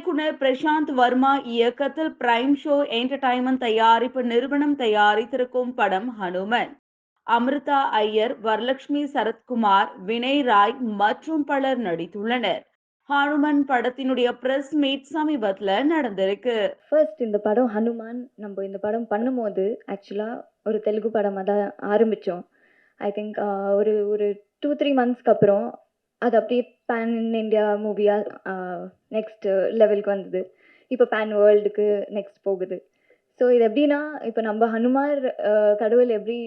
இயக்குனர் பிரசாந்த் வர்மா இயக்கத்தில் prime show entertainment தயாரிப்பு நிறுவனம் தயாரித்திருக்கும் படம் ஹனுமன். அமிர்தா ஐயர் வரலட்சுமி சரத்குமார் வினய் ராய் மற்றும் பலர் நடித்துள்ளனர். ஹனுமன் படத்தினுடைய பிரஸ் மீட் சமீபத்தில் நடந்திருக்கு. ஃபர்ஸ்ட் இந்த படம் ஹனுமான் நம்ம இந்த படம் பண்ணும்போது ஆக்சுவலாக ஒரு தெலுங்கு படமாக தான் ஆரம்பித்தோம் ஐ திங்க் ஒரு ஒரு டூ த்ரீ மந்த்ஸ்க்கு அப்புறம் அது அப்படியே பேன் இந்தியா மூவியாக நெக்ஸ்ட்டு லெவலுக்கு வந்தது. இப்போ பேன் வேர்ல்டுக்கு நெக்ஸ்ட் போகுது. ஸோ இது எப்படின்னா இப்போ நம்ம ஹனுமார் கடவுள் எப்படி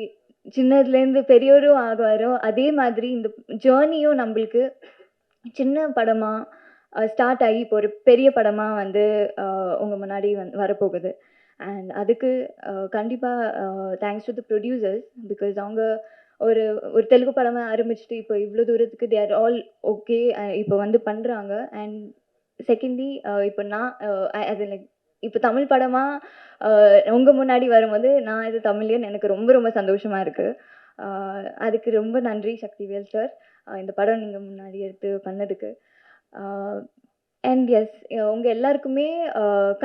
சின்னதுலேருந்து பெரியவரும் ஆகுவாரோ அதே மாதிரி இந்த ஜேர்னியும் நம்மளுக்கு சின்ன படமாக ஸ்டார்ட் ஆகி இப்போ ஒரு பெரிய படமாக வந்து உங்கள் முன்னாடி வந் வரப்போகுது. அண்ட் அதுக்கு கண்டிப்பாக thanks to the producers because அவங்க ஒரு ஒரு தெலுங்கு படமாக ஆரம்பிச்சுட்டு இப்போ இவ்வளோ தூரத்துக்கு தே ஆர் ஆல் ஓகே இப்போ வந்து பண்ணுறாங்க அண்ட் செகண்ட்லி இப்போ நான் அது லைக் இப்போ தமிழ் படமாக உங்கள் முன்னாடி வரும்போது நான் இது தமிழ்லேன்னு எனக்கு ரொம்ப ரொம்ப சந்தோஷமாக இருக்குது அதுக்கு ரொம்ப நன்றி சக்திவேல் சார் இந்த படம் நீங்கள் முன்னாடி எடுத்து பண்ணதுக்கு. அண்ட் எஸ் உங்கள் எல்லாருக்குமே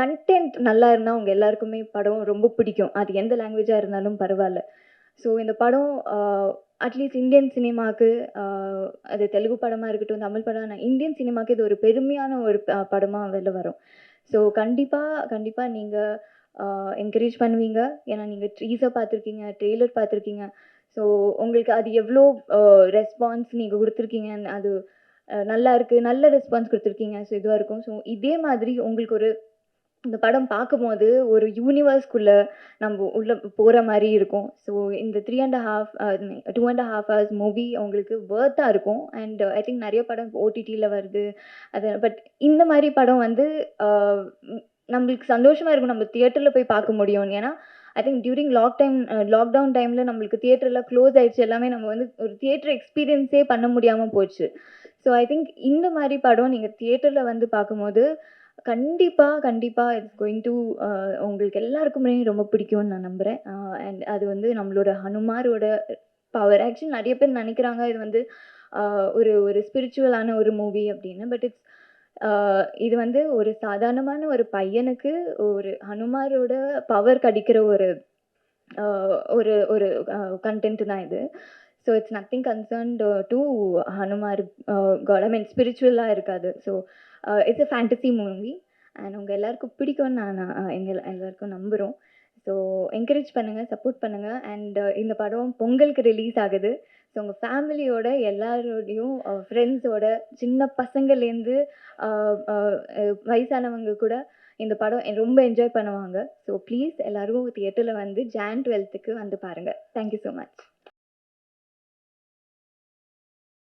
கண்டென்ட் நல்லா இருந்தால் உங்கள் எல்லாருக்குமே படம் ரொம்ப பிடிக்கும். அது எந்த லாங்குவேஜாக இருந்தாலும் பரவாயில்ல. ஸோ இந்த படம் அட்லீஸ்ட் இந்தியன் சினிமாவுக்கு அது தெலுங்கு படமாக இருக்கட்டும் தமிழ் படம் நான் இந்தியன் சினிமாவுக்கு இது ஒரு பெருமையான ஒரு படமாக வெளில வரும். ஸோ கண்டிப்பாக கண்டிப்பாக நீங்கள் என்கரேஜ் பண்ணுவீங்க. ஏன்னா நீங்கள் ட்ரீஸை பார்த்துருக்கீங்க ட்ரெய்லர் பார்த்துருக்கீங்க. ஸோ உங்களுக்கு அது எவ்வளோ ரெஸ்பான்ஸ் நீங்கள் கொடுத்துருக்கீங்க அது நல்லா இருக்குது நல்ல ரெஸ்பான்ஸ் கொடுத்துருக்கீங்க ஸோ இதுவாக இருக்கும். ஸோ இதே மாதிரி உங்களுக்கு ஒரு இந்த படம் பார்க்கும்போது ஒரு யூனிவர்ஸ்குள்ளே நம்ம உள்ளே போகிற மாதிரி இருக்கும். ஸோ இந்த three and half two and half hours movie அவங்களுக்கு வேர்த்தாக இருக்கும். அண்ட் ஐ திங்க் நிறைய படம் ஓடிடியில் வருது. அது பட் இந்த மாதிரி படம் வந்து uh, நம்மளுக்கு சந்தோஷமாக இருக்கும் நம்ம தியேட்டரில் போய் பார்க்க முடியும் ஏன்னா I think during lock time lockdown டைமில் நம்மளுக்கு தியேட்டரில் க்ளோஸ் ஆகிடுச்சு எல்லாமே நம்ம வந்து ஒரு தியேட்டர் எக்ஸ்பீரியன்ஸே பண்ண முடியாமல் போச்சு. ஸோ ஐ திங்க் இந்த மாதிரி படம் நீங்கள் தியேட்டரில் வந்து பார்க்கும்போது கண்டிப்பாக கண்டிப்பாக இட்ஸ் கோயிங் டு உங்களுக்கு எல்லாருக்குமே ரொம்ப பிடிக்கும்னு நான் நம்புகிறேன் அண்ட் அது வந்து நம்மளோட ஹனுமாரோட பவர் ஆக்சுவலி நிறைய பேர் நினைக்கிறாங்க இது வந்து ஒரு ஒரு ஸ்பிரிச்சுவலான ஒரு மூவி அப்படின்னு. பட் இட்ஸ் இது வந்து ஒரு சாதாரணமான ஒரு பையனுக்கு ஒரு ஹனுமாரோட பவர் கிடைக்கிற ஒரு ஒரு ஒரு கண்டென்ட் தான் இது. So it's nothing concerned to Hanumar god I mean ஸ்பிரிச்சுவலாக இருக்காது. So it's a fantasy movie and உங்கள் எல்லாருக்கும் பிடிக்கும்னு நான் uh, எங்கள் எல்லாருக்கும் நம்புகிறோம் ஸோ என்கரேஜ் பண்ணுங்கள் சப்போர்ட் பண்ணுங்கள் அண்ட் uh, இந்த படம் பொங்கலுக்கு ரிலீஸ் ஆகுது. ஸோ உங்கள் ஃபேமிலியோட எல்லாரோடையும் uh, ஃப்ரெண்ட்ஸோட சின்ன பசங்கள்லேருந்து வயசானவங்க கூட இந்த படம் ரொம்ப என்ஜாய் பண்ணுவாங்க. ஸோ ப்ளீஸ் எல்லோரும் தியேட்டரில் வந்து ஜான் டுவெல்த்துக்கு வந்து பாருங்கள் தேங்க்யூ ஸோ மச்